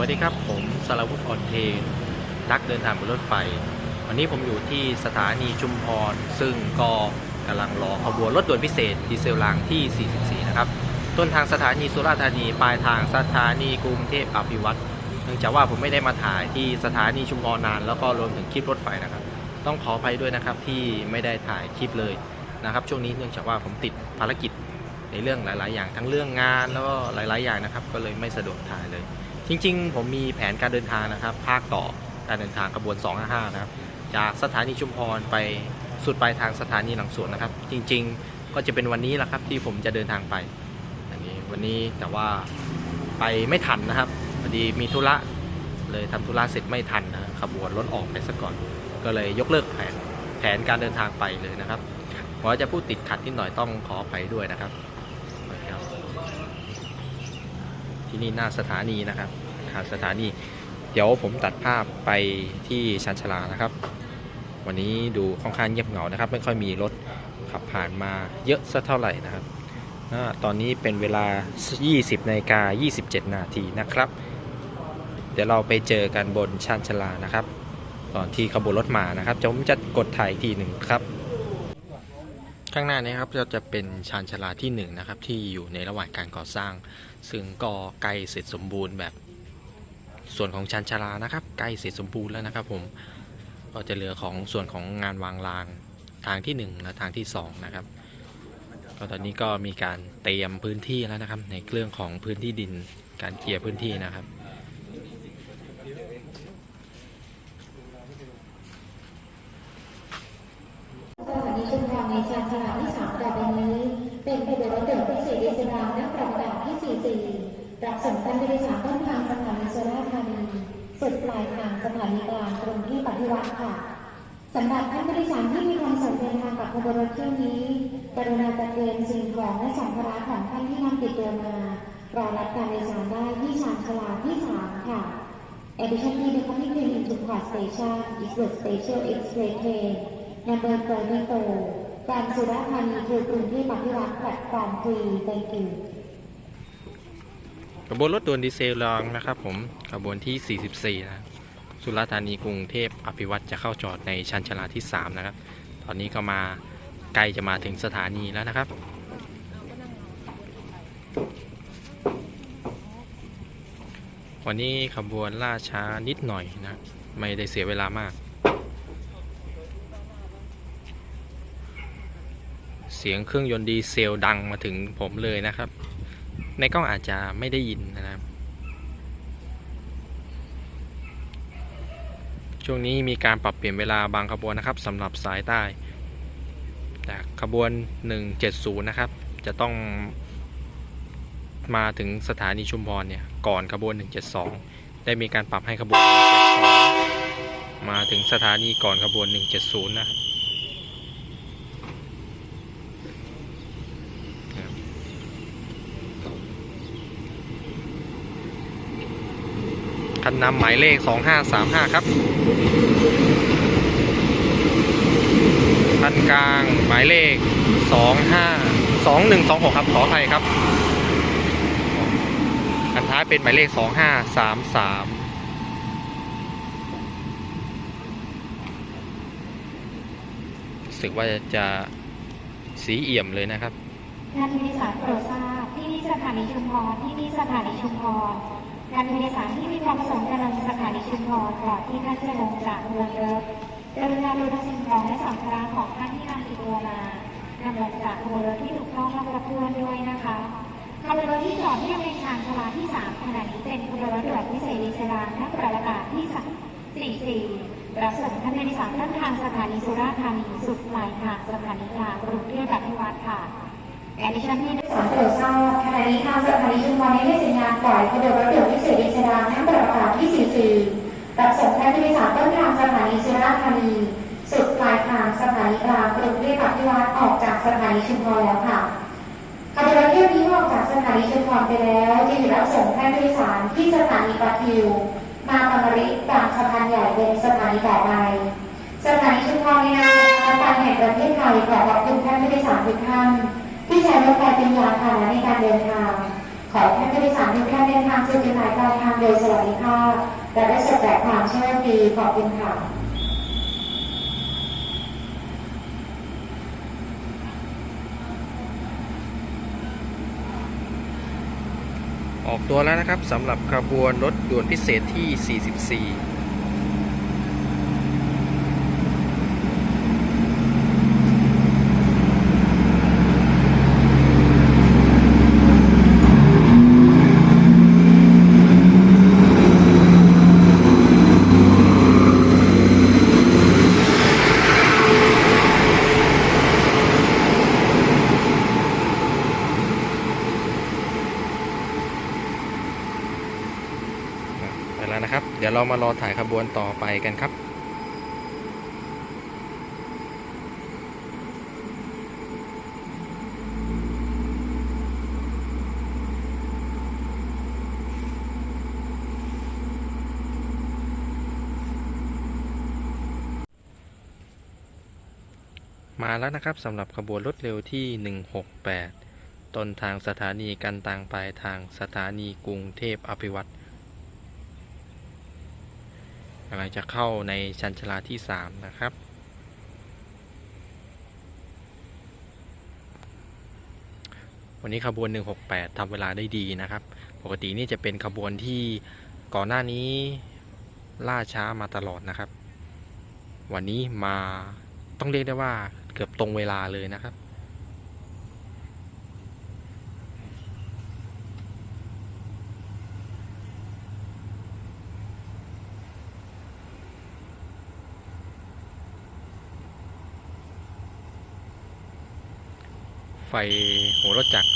วัสดีครับ ผมสารวุฒิออนเทนนักเดินทางบนรถไฟ วันนี้ผมอยู่ที่สถานีชุมพร ซึ่งก็กำลังรอขบวนรถด่วนพิเศษ ดีเซลรางที่ 44 นะครับ ต้นทางสถานีสุราษฎร์ธานี ปลายทางสถานีกรุงเทพอภิวัตรเนื่องจากว่าผมไม่ได้มาถ่ายที่สถานีชุมพรนาน แล้วก็รวมถึงคลิปรถไฟนะครับ ต้องขออภัยด้วยนะครับที่ไม่ได้ถ่ายคลิปเลยนะครับ ช่วงนี้เนื่องจากว่าผมติดภารกิจในเรื่องหลาย ๆ อย่างทั้งเรื่องงานแล้วก็หลาย ๆ อย่างนะครับ ก็เลยไม่สะดวกถ่ายเลย จริง ๆ ผมมีแผนการเดินทางนะครับ ภาคต่อการเดินทางขบวน 255 นะครับ จากสถานีชุมพรไปสุดปลายทางสถานีหลังสวนนะครับ จริง ๆ ก็จะเป็นวันนี้แหละครับที่ผมจะเดินทางไป อันนี้วันนี้แต่ว่าไปไม่ทันนะครับพอดีมีธุระเลยทำธุระเสร็จไม่ทันนะขบวนรถออกไปซะก่อน ก็เลยยกเลิกแผนแผนการเดินทางไปเลยนะครับเพราะจะพูดติดขัดนิดหน่อยต้องขออภัยด้วยนะครับ ที่นี่หน้าสถานีนะครับขาสถานี เดี๋ยวผมตัดภาพไปที่ชันชลานะครับ วันนี้ดูค่อนข้างเงียบเหงานะครับ ไม่ค่อยมีรถขับผ่านมาเยอะสักเท่าไหร่นะครับตอนนี้เป็นเวลา 20นาฬิกา27 นาทีนะครับ เดี๋ยวเราไปเจอกันบนชันชลานะครับ ตอนที่ขบวนรถมานะครับจะผมจะกดถ่ายอีกทีหนึ่งครับ ข้างหน้านี้ครับเราจะเป็นชานชาลาที่หนึ่งนะครับที่อยู่ในระหว่างการก่อสร้าง ซึ่งก็ใกล้เสร็จสมบูรณ์แบบ ส่วนของชานชาลานะครับใกล้เสร็จสมบูรณ์แล้วนะครับผมก็จะเหลือของส่วนของงานวางรางทางที่หนึ่งและทางที่สองนะครับก็ตอนนี้ก็มีการเตรียมพื้นที่แล้วนะครับ ในเรื่องของพื้นที่ดินการเคลียร์พื้นที่นะครับ สถานีชุมพรในชานชาลาที่สามต่อไปนี้ เป็นขบวนรถด่วนพิเศษดีเซลรางนักประกาศที่ 44 รับส่งท่านผู้โดยสารต้นทางสถานีสุราษฎร์ธานีสุดปลายทางสถานีกลางกรุงเทพอภิวัตร ค่ะสำหรับท่านผู้โดยสารที่มีความสนใจเดินทางกับขบวนรถเที่ยวนี้กรุณาจัดเตรียมสิ่งของและสัมภาระของท่านที่นำติดตัวมารอรับการโดยสารได้ที่ชานชลาที่สามค่ะ Additionally, the coming train into Park Station is the Special Express Train number 44 from Surathani to กรุงเทพอภิวัตรแพลตฟอร์ม3 Thank you. ขบวนรถด่วนดีเซลรางนะครับผมขบวนที่ 44 นะ สุราษฎร์ธานีกรุงเทพอภิวัตรจะเข้าจอดในชันชลาที่ 3 นะครับ ตอนนี้ก็มาใกล้จะมาถึงสถานีแล้วนะครับวันนี้ขบวนล่าช้านิดหน่อยนะ ไม่ได้เสียเวลามาก เสียงเครื่องยนต์ดีเซลดังมาถึงผมเลยนะครับ ในกล้องอาจจะไม่ได้ยินนะครับ ช่วงนี้มีการปรับเปลี่ยนเวลาบางขบวนนะครับสำหรับสายใต้แต่ขบวน 170 นะครับ จะต้องมาถึงสถานีชุมพรเนี่ยก่อนขบวน 172 ได้มีการปรับให้ขบวน 172 มาถึงสถานีก่อนขบวน 170 นะครับ คันนำหมายเลข 2535 ครับ คันกลางหมายเลข 25 2126 ครับขออภัยครับ คันท้ายเป็นหมายเลข 2533รู้สึกว่าจะสีเอี่ยมเลยนะครับ ท่านผู้โดยสารโปรดทราบที่นี่สถานีชุมพรที่นี่สถานีชุมพร ท่านผู้โดยสารที่มีความประสงค์จะลงสถานีชุมพรก่อนที่ท่านจะลงจากเรือรถกรุณาดูทั้งสิ่งของและสัมภาระของท่านที่นำติดตัวมานำลงจากขบวนรถที่ถูกต้องและครบถ้วนด้วยนะคะขบวนรถที่จอดที่บริเวณชานชลาที่สามขณะนี้เป็นขบวนรถด่วนพิเศษดีเซานักประกาศที่44รับส่งท่านผู้โดยสารต้นทางสถานีสุราษฎร์ธานีสุดปลายทางสถานีกลางกรุงเทพอภิวัตรค่ะ แอดดิชันที่สารโปรดทราบขณะนี้ทางสถานีชุมพรได้ให้สัญญาณปล่อยขบวนรถด่วนพิเศษดีเซลาทั้งประกาศที่44รับส่งแท่านผู้โดยสารต้นทางสถานีสุราษฎร์ธานีสุดปลายทางสถานีกลางกรุงเทพอภิวัตออกจากสถานีชุมพรแล้วค่ะขบวนรถเที่ยวนี้ออกจากสถานีชุมพรไปแล้วจะอยู่รับส่งแท่านผู้โดยสารที่สถานีปะทิว มาปมริกลางสะพานใหญ่เป็นสถานีต่อไปสถานีชุมพรในนามธนาคารแห่งประเทศไทยขอขอบคุณท่านผู้โดยสารทุกท่าน ที่ใช้รถไฟเป็นยานพาหนะในการเดินทาง ขอให้ผู้โดยสารทุกท่านเดินทางสู่จุดหมายปลายทางโดยสวัสดิภาพและได้สุขแบบความโชคดีขอบคุณค่ะออกตัวแล้วนะครับสำหรับขบวนรถด่วนพิเศษที่ 44 ไปแล้วนะครับ เดี๋ยวเรา มารอถ่ายขบวนต่อไปกันครับ มาแล้วนะครับสำหรับขบวนรถเร็วที่ 168 ต้นทางสถานีกันตังปลายทางสถานีกรุงเทพอภิวัตร กำลังจะเข้าในชันชลาที่3นะครับ วันนี้ขบวน 168ทำเวลาได้ดีนะครับ ปกตินี่จะเป็นขบวนที่ก่อนหน้านี้ล่าช้ามาตลอดนะครับ วันนี้มาต้องเรียกได้ว่าเกือบตรงเวลาเลยนะครับ ไฟหัวรถจักร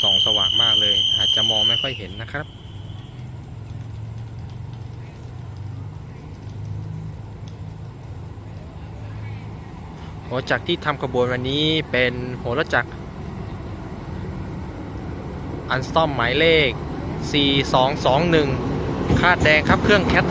ส่องสว่างมากเลย อาจจะมองไม่ค่อยเห็นนะครับ หัวจักรที่ทำขบวนวันนี้เป็นหัวรถจักรอันสตอมหมายเลข 4221 คาดแดงครับเครื่องแคท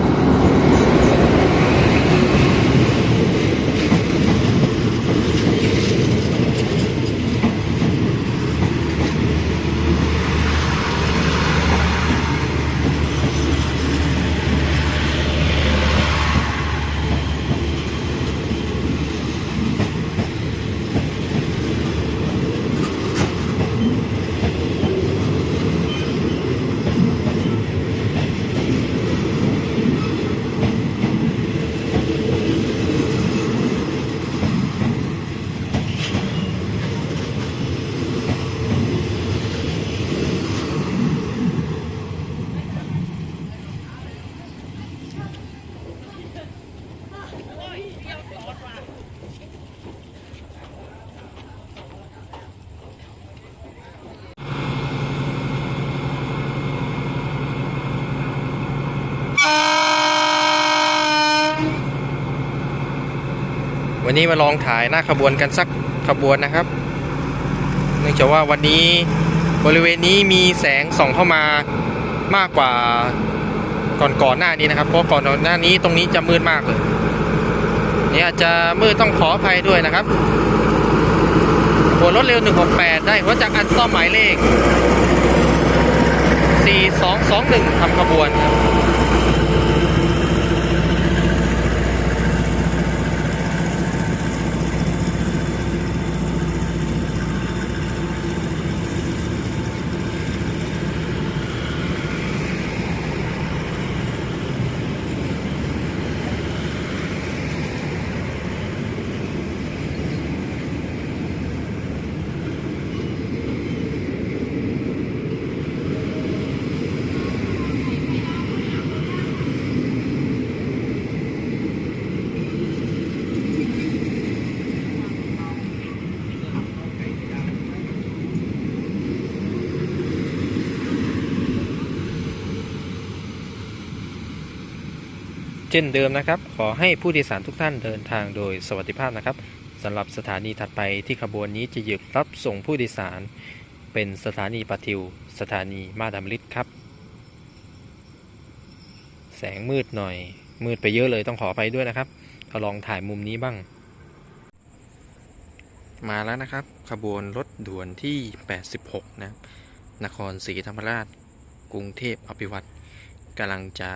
นี้มาลองถ่ายหน้าขบวนกันสักขบวนนะครับ เนื่องจากว่าวันนี้บริเวณนี้มีแสงส่องเข้ามามากกว่าก่อนก่อนหน้านี้นะครับเพราะก่อนหน้านี้ตรงนี้จะมืดมากเลยนี่อาจจะมืดต้องขออภัยด้วยนะครับขบวรถเร็ว 168 ได้หัวจากอันซ่อมหมายเลข 4221ทำขบวนครับ ช่นเดิมนะครับ ขอให้ผู้โดยสารทุกท่านเดินทางโดยสวัสดิภาพนะครับสำหรับสถานีถัดไปที่ขบวนนี้จะหยุดรับส่งผู้โดยสาร เป็นสถานีปะทิว สถานีมาดามลิศครับ แสงมืดหน่อย มืดไปเยอะเลยต้องขอไปด้วยนะครับเอาลองถ่ายมุมนี้บ้าง มาแล้วนะครับ ขบวนรถด่วนที่ 86 นะนครศรีธรรมราช กรุงเทพอภิวัตรกำลังจะ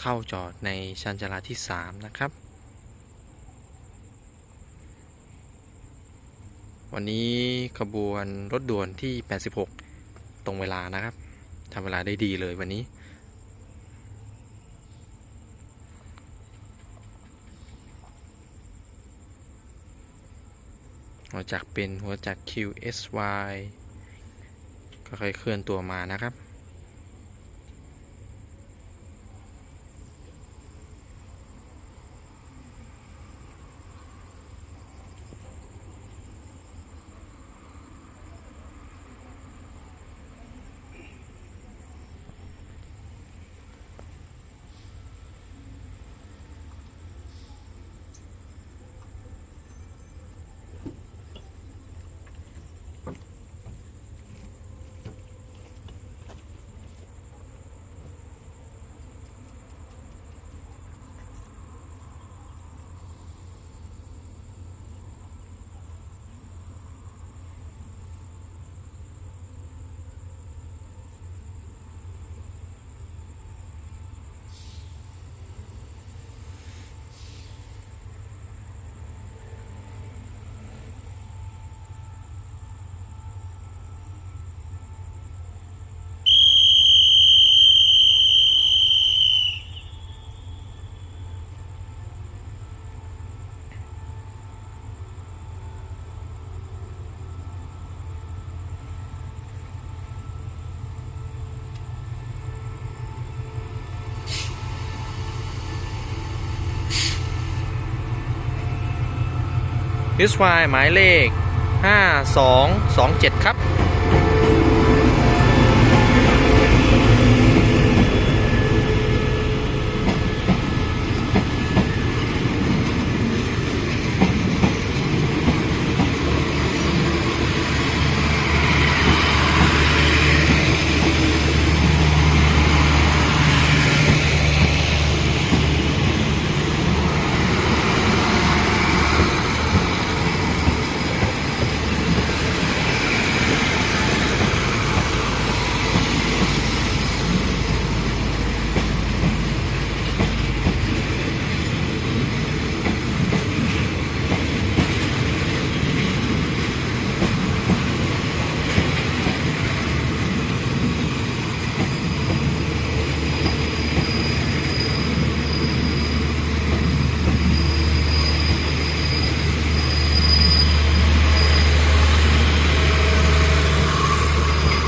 เข้าจอดในชันชาลาที่ 3 นะครับ วันนี้ขบวนรถด่วนที่ 86 ตรงเวลานะครับทำเวลาได้ดีเลยวันนี้หัวจักรเป็นหัวจักร QSY ก็ค่อยเคลื่อนตัวมานะครับิสไวหมายเลข 5227 ครับ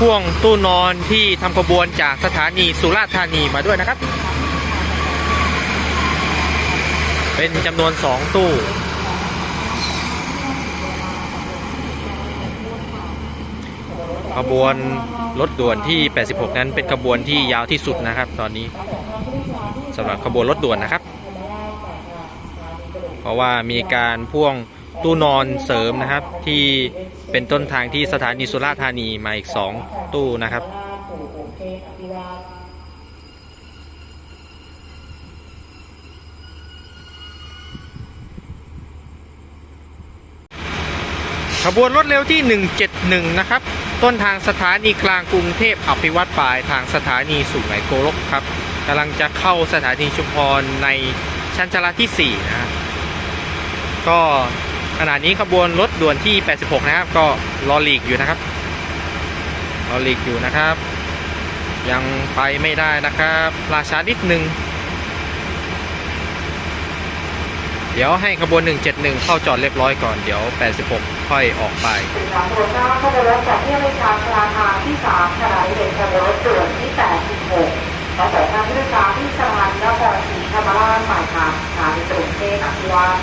พ่วงตู้นอนที่ทำขบวนจากสถานีสุราษฎร์ธานีมาด้วยนะครับ เป็นจำนวน 2 ตู้ขบวนรถด่วนที่ 86 นั้นเป็นขบวนที่ยาวที่สุดนะครับ ตอนนี้สำหรับขบวนรถด่วนนะครับ เพราะว่ามีการพ่วง ตู้นอนเสริมนะครับ ที่เป็นต้นทางที่สถานีสุราษฎร์ธานีมาอีก 2 ตู้นะครับ ขบวนรถเร็วที่ 171 นะครับ ต้นทางสถานีกลางกรุงเทพอภิวัตรปลายทางสถานีสุไหงโกลกครับกำลังจะเข้าสถานีชุมพรในชั้นชลาที่ 4 นะก็ ขณะนี้ขบวนรถด่วนที่ 86 นะครับ ก็รอหลีกอยู่นะครับรอหลีกอยู่นะครับ ยังไปไม่ได้นะครับราช้านิดนึง เดี๋ยวให้ขบวน 171 เข้าจอดเรียบร้อยก่อนเดี๋ยว 86 ค่อยออกไปทางโบราขบวนรถจากที่บริการายทางที่3ขณะนี้เป็นขบวนรถด่วนที่ 86ประสานทางผู้โดยสารที่สถานีนครศรีธรรมราชหมายทางสถานีกรุงเทพอภิวัต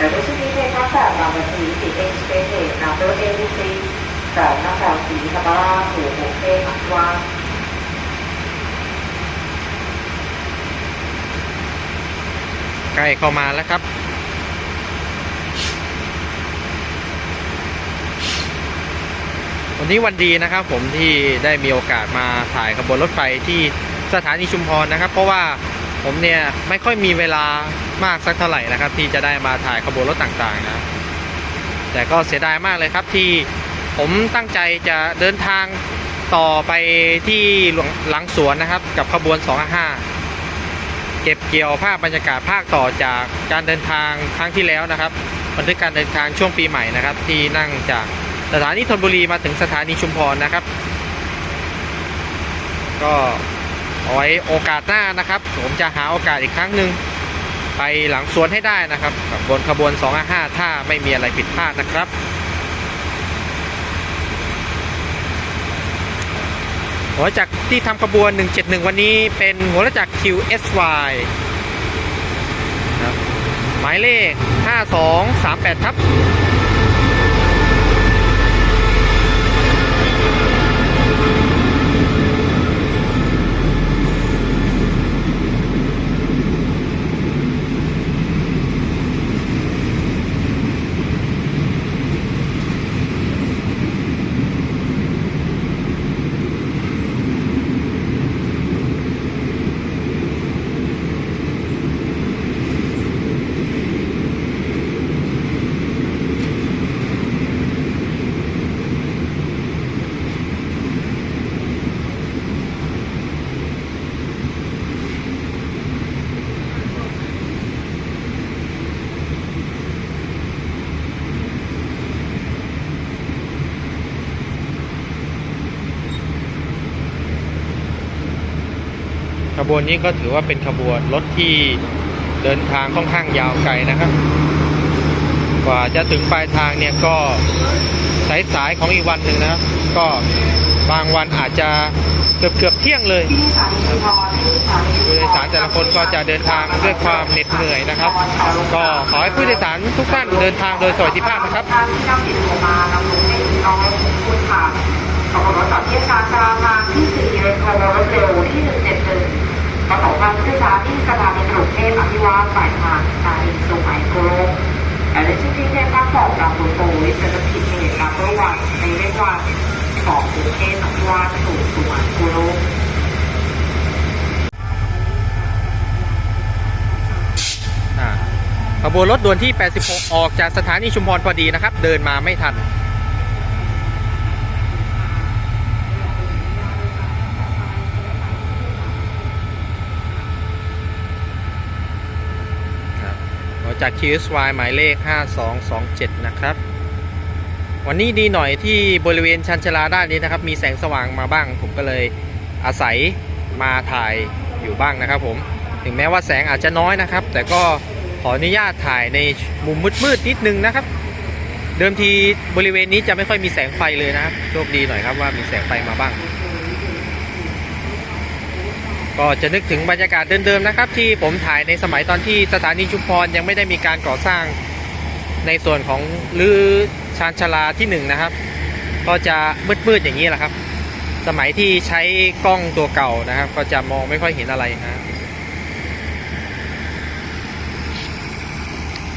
แต่ด้วยชื่อนี้เป็นข้าแต่บางบัญชีติดเอ็กซ์เพรสเวย์นำรถเอวีซีจากนครศรีธรรมราชสู่กรุงเทพอภิวัตรใกล้เข้ามาแล้วครับวันนี้วันดีนะครับผมที่ได้มีโอกาสมาถ่ายขบวนรถไฟที่สถานีชุมพรนะครับ เพราะว่า ผมเนี่ยไม่ค่อยมีเวลามากสักเท่าไหร่นะครับ ที่จะได้มาถ่ายขบวนรถต่างๆนะ แต่ก็เสียดายมากเลยครับที่ผมตั้งใจจะเดินทางต่อไปที่หลวงหลังสวนนะครับ กับขบวน 255 เก็บเกี่ยวภาพบรรยากาศภาคต่อจากการเดินทางครั้งที่แล้วนะครับบันทึกการเดินทางช่วงปีใหม่นะครับ ที่นั่งจากสถานีธนบุรีมาถึงสถานีชุมพรนะครับ ก็ เอาไว้โอกาสหน้านะครับ ผมจะหาโอกาสอีกครั้งหนึ่งไปหลังสวนให้ได้นะครับกับบนขบวน 255 ถ้าไม่มีอะไรผิดพลาดนะครับหัวจักรที่ทำขบวน 171 วันนี้เป็นหัวจักร QSY หมายเลข 5238 ครับ ขบวนนี้ก็ถือว่าเป็นขบวนรถที่เดินทางค่อนข้างยาวไกลนะครับ กว่าจะถึงปลายทางเนี่ยก็สายๆของอีกวันหนึ่งนะครับ ก็บางวันอาจจะเกือบเกือบเที่ยงเลยผู้โดยสารแต่ละคนก็จะเดินทางด้วยความเหน็ดเหนื่อยนะครับ ก็ขอให้ผู้โดยสารทุกท่านเดินทางโดยสวัสดิภาพนะครับน้องของคุณค่ะขอบคุณรถจากเที่ยวชาชาลาทางที่สี่เรนโทรรถเร็วที่หนึ่งเจ็ด ประสบการณ์ผู้โดยสารที่สถานีกรุงเทพอภิวาสฝ่ายทางสถานีสุไหงโกลกและในช่วงที่เทพภาคสองจากบุโตวิจะผิดเหตุการณ์ระหว่างในเรื่องวันของกรุงเทพอภิวาสสู่สุไหงโกลกขบวนรถด่วนที่ 86 ออกจากสถานีชุมพรพอดีนะครับ เดินมาไม่ทัน ครับออก จาก QSY หมายเลข 5227 นะครับ วันนี้ดีหน่อยที่บริเวณชันชลาด้านนี้นะครับ มีแสงสว่างมาบ้าง ผมก็เลยอาศัยมาถ่ายอยู่บ้างนะครับผม ถึงแม้ว่าแสงอาจจะน้อยนะครับ แต่ก็ขออนุญาตถ่ายในมุมมืดๆนิดนึงนะครับ เดิมทีบริเวณนี้จะไม่ค่อยมีแสงไฟเลยนะครับ โชคดีหน่อยครับว่ามีแสงไฟมาบ้าง ก็จะนึกถึงบรรยากาศเดิมๆนะครับ ที่ผมถ่ายในสมัยตอนที่สถานีชุมพรยังไม่ได้มีการก่อสร้างในส่วนของลือชานชลาที่หนึ่งนะครับ ก็จะมืดๆอย่างนี้แหละครับ สมัยที่ใช้กล้องตัวเก่านะครับ ก็จะมองไม่ค่อยเห็นอะไรนะ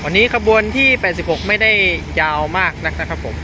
วันนี้ขบวนที่ 86 ไม่ได้ยาวมากนักนะครับผม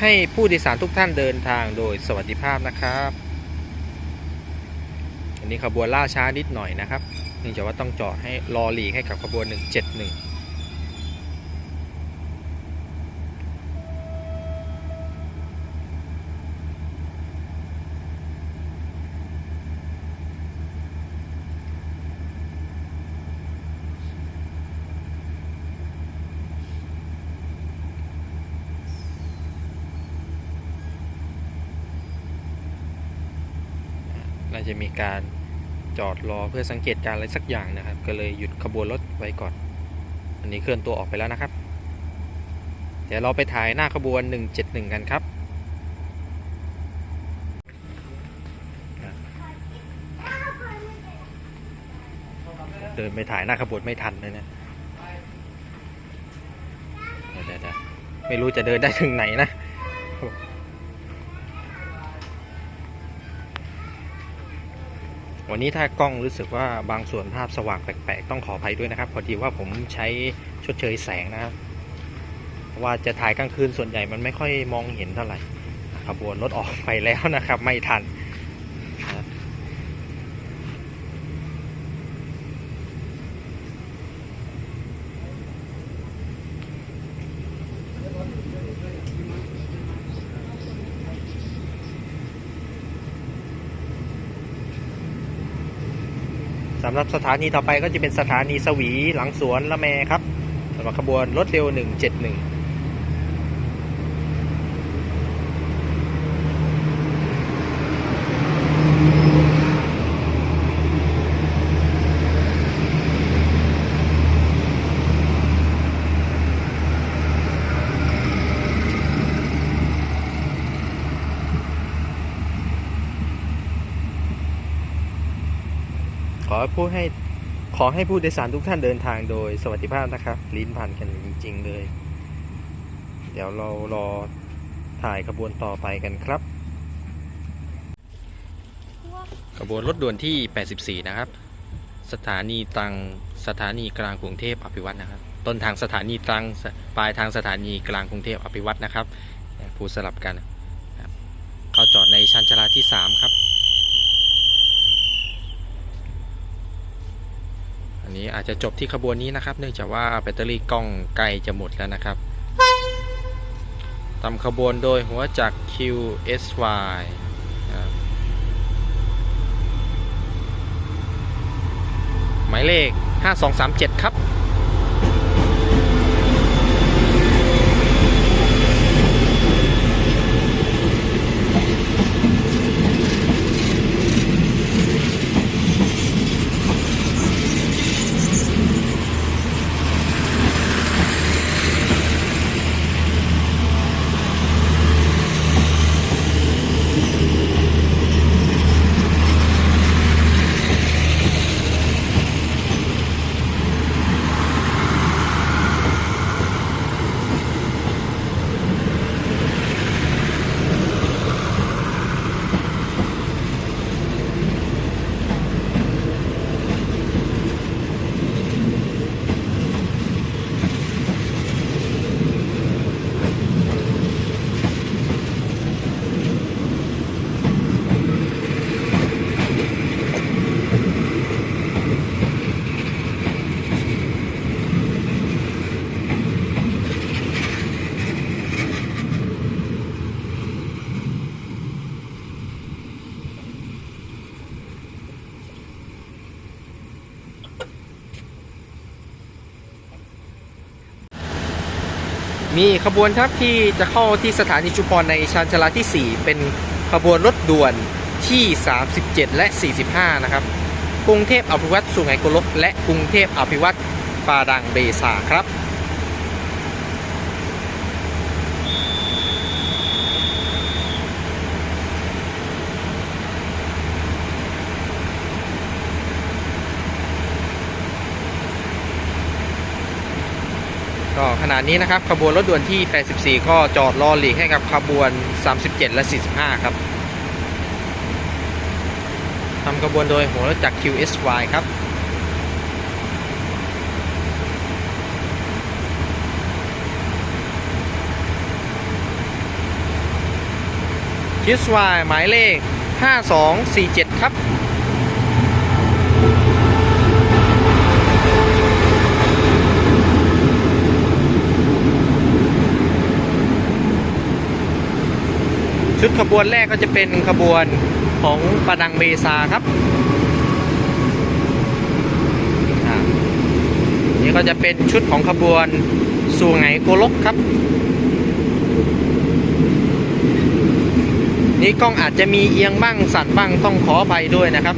ให้ผู้โดยสารทุกท่านเดินทางโดยสวัสดิภาพนะครับ อันนี้ขบวนล่าช้านิดหน่อยนะครับเนื่องจากว่าต้องจอดให้รอหลีกให้กับขบวน 171 น่าจะมีการจอดรอเพื่อสังเกตการณ์อะไรสักอย่างนะครับ ก็เลยหยุดขบวนรถไว้ก่อน อันนี้เคลื่อนตัวออกไปแล้วนะครับ เดี๋ยวเราไปถ่ายหน้าขบวน 171 กันครับ เดินไปถ่ายหน้าขบวนไม่ทันเลยนะเดี๋ยวๆๆไม่รู้จะเดินได้ถึงไหนนะ วันนี้ถ้ากล้องรู้สึกว่าบางส่วนภาพสว่างแปลกๆ ต้องขออภัยด้วยนะครับ พอดีว่าผมใช้ชดเชยแสงนะครับว่าจะถ่ายกลางคืนส่วนใหญ่มันไม่ค่อยมองเห็นเท่าไหร่ขบวนรถออกไปแล้วนะครับ ไม่ทันำหรับสถานีต่อไปก็จะเป็นสถานีสวีหลังสวนละแมครับสำหรับขบวนรถเร็ว 171 ผู้ให้ขอให้ผู้โดยสารทุกท่านเดินทางโดยสวัสดิภาพนะครับ ลิ้นพันกันจริง ๆ เลย เดี๋ยวเรารอถ่ายขบวนต่อไปกันครับ ขบวนรถด่วนที่ 84 นะครับ สถานีตรังสถานีกลางกรุงเทพอภิวัตนะครับ ต้นทางสถานีตรังปลายทางสถานีกลางกรุงเทพอภิวัตนะครับพูดสลับกันเข้าจอดในชานชาลาที่ 3 ครับ นี้อาจจะจบที่ขบวนนี้นะครับ เนื่องจากว่าแบตเตอรี่กล้องใกล้จะหมดแล้วนะครับทำขบวนโดยหัวจักร QSY หมายเลข 5237 ครับ มีขบวนครับที่จะเข้าที่สถานีชุมพรในชานชาลาที่ 4 เป็นขบวนรถด่วนที่ 37 และ 45 นะครับ กรุงเทพอภิวัตสุไหงโกลกและกรุงเทพอภิวัตปาดังเบซาครับ ก็ขณะนี้นะครับขบวนรถด่วนที่ 84 ก็จอดรอหลีกให้กับขบวน 37 และ 45 ครับทำขบวนโดยหัวรถจักร QSY ครับ QSY หมายเลข 5247 ครับ ชุดขบวนแรกก็จะเป็นขบวนของปาดังเบซาครับนี่ก็จะเป็นชุดของขบวนสูไงโกลกครับ นี่กล้องอาจจะมีเอียงบ้างสั่นบ้างต้องขออภัยด้วยนะครับ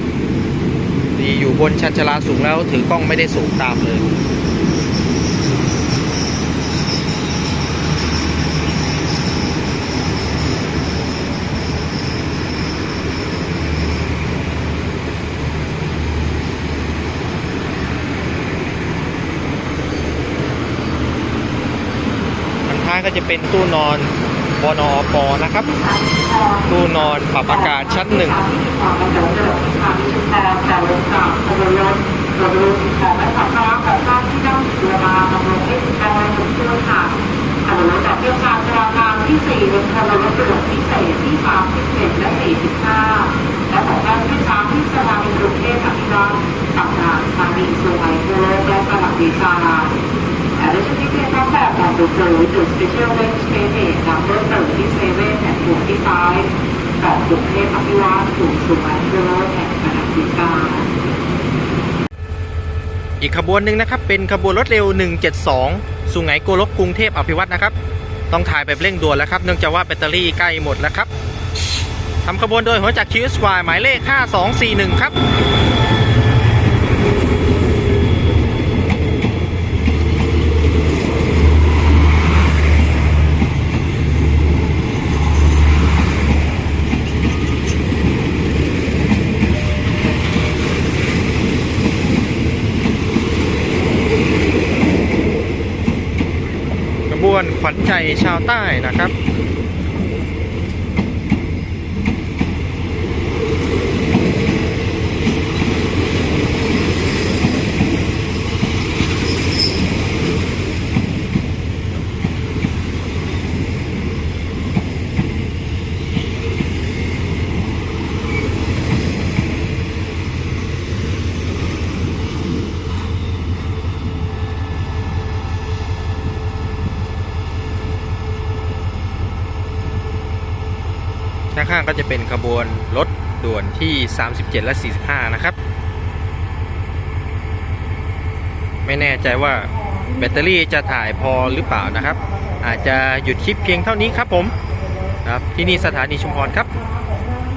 ดีอยู่บนชันชลาสูงแล้วถือกล้องไม่ได้สูงตามเลย็จะเป็นตู้นอนบนอปนะครับ ตู้นอนปรับอากาศชั้นหนึ่งถนนจากเที่ยวชาญจราจรที่4บนถนนหลวงพิเศษที่31และ45และของการเที่ยวชาญที่สถานีกรุงเทพอภิรักษ์กับนาสถานีสุไหงโกลกและตลาดดีชา visa. Addition tickets are back on the road to special range payment number 37 and 45จากกรุงเทพอภิวัตรสู่สุวรรณภูมิแห่งพนักพิการอีกขบวนหนึ่งนะครับ เป็นขบวนรถเร็ว 172 สุงไหงโกลกกรุงเทพอภิวัตนะครับ ต้องถ่ายแบบเร่งด่วนแล้วครับ เนื่องจากว่าแบตเตอรี่ใกล้หมดแล้วครับทำขบวนโดยหัวจักรชีสวายหมายเลข 5241 ครับ ขวัญใจชาวใต้นะครับางก็จะเป็นขบวนรถด่วนที่ 37 และ 45 นะครับ ไม่แน่ใจว่าแบตเตอรี่จะถ่ายพอหรือเปล่านะครับ อาจจะหยุดคลิปเพียงเท่านี้ครับผมครับที่นี่สถานีชุมพรครับ